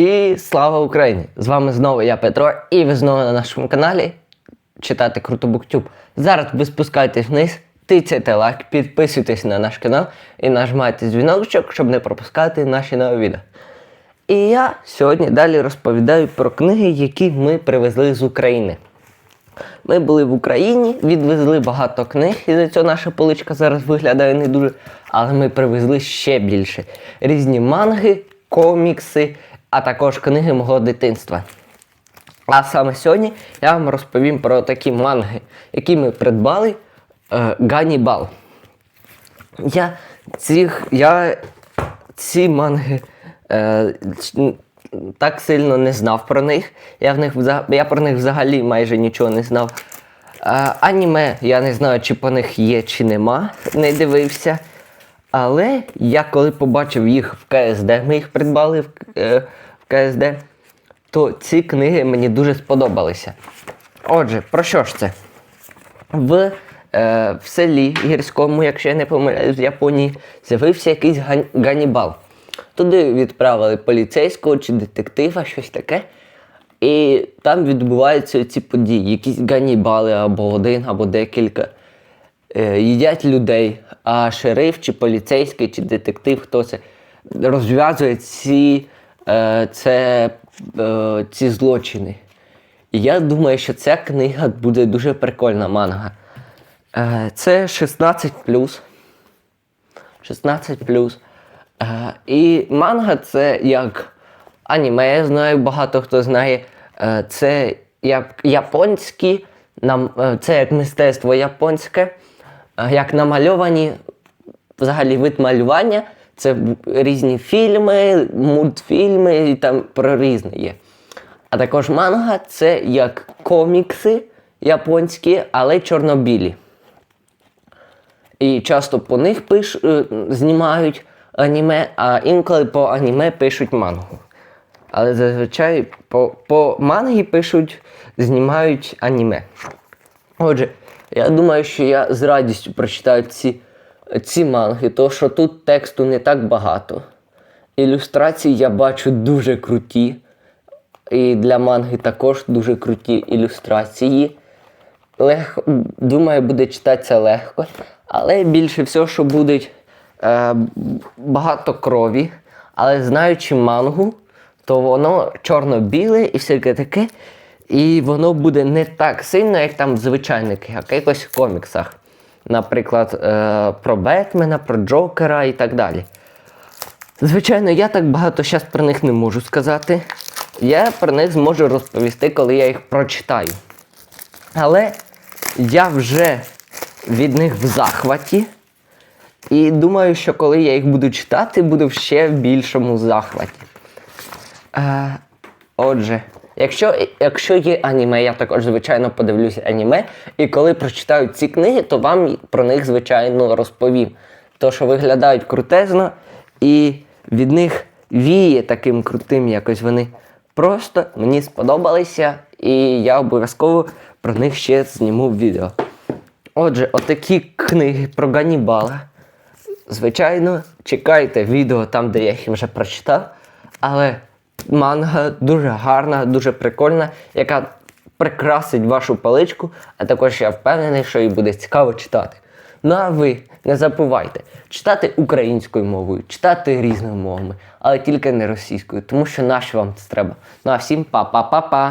І слава Україні! З вами знову я Петро, і ви знову на нашому каналі читати Круто Буктюб. Зараз ви спускайтесь вниз, тицяйте лайк, підписуйтесь на наш канал і нажимайте дзвіночок, щоб не пропускати наші нові відео. І я сьогодні далі розповідаю про книги, які ми привезли з України. Ми були в Україні, відвезли багато книг, і за цього наша поличка зараз виглядає не дуже. Але ми привезли ще більше. Різні манги, комікси, а також книги мого дитинства. А саме сьогодні я вам розповім про такі манги, які ми придбали. Е, Ганнібал. Я цих, я ці манги е, так сильно не знав про них. Я, в них, я про них взагалі майже нічого не знав. Е, аніме я не знаю, чи по них є, чи нема, не дивився. Але я коли побачив їх в КСД, ми їх придбали в, е, в КСД, то ці книги мені дуже сподобалися. Отже, про що ж це? в, е, в селі гірському, якщо я не помиляюсь, в Японії, з'явився якийсь ган- ганібал. Туди відправили поліцейського чи детектива, щось таке. І там відбуваються ці події, якісь ганібали або один, або декілька. Е, їдять людей, а шериф, чи поліцейський, чи детектив, хто це, розв'язує ці, е, це, е, ці злочини. І я думаю, що ця книга буде дуже прикольна манга. Е, це 16. 16 Е, і манга це як аніме, я знаю, багато хто знає. Е, це як японські, нам, е, це як мистецтво японське, як намальовані взагалі вид малювання. Це різні фільми, мультфільми і там про різне є. А також манга це як комікси японські, але чорнобілі. І часто по них пиш, е, знімають аніме, а інколи по аніме пишуть мангу. Але зазвичай по, по мангі пишуть, знімають аніме. Отже, я думаю, що я з радістю прочитаю ці, ці манги, тому що тут тексту не так багато. Ілюстрації я бачу дуже круті. І для манги також дуже круті ілюстрації. Лег... Думаю, буде читатися легко. Але більше всього, що буде е, багато крові. Але знаючи мангу, то воно чорно-біле і всяке таке. І воно буде не так сильно, як там в звичайних якихось коміксах. Наприклад, е, про Бетмена, про Джокера і так далі. Звичайно, я так багато зараз про них не можу сказати. Я про них зможу розповісти, коли я їх прочитаю. Але я вже від них в захваті. І думаю, що коли я їх буду читати, буду ще в більшому захваті. Е, отже, якщо, якщо є аніме, я також, звичайно, подивлюся аніме. І коли прочитаю ці книги, то вам про них, звичайно, розповім. То, що виглядають крутезно, і від них віє таким крутим, якось вони просто мені сподобалися, і я обов'язково про них ще зніму відео. Отже, отакі книги про Ганнібала. Звичайно, чекайте відео там, де я їх вже прочитав. Але манга дуже гарна, дуже прикольна, яка прикрасить вашу паличку, а також я впевнений, що їй буде цікаво читати. Ну а ви не забувайте читати українською мовою, читати різними мовами, але тільки не російською, тому що наші вам це треба. Ну а всім па-па-па-па!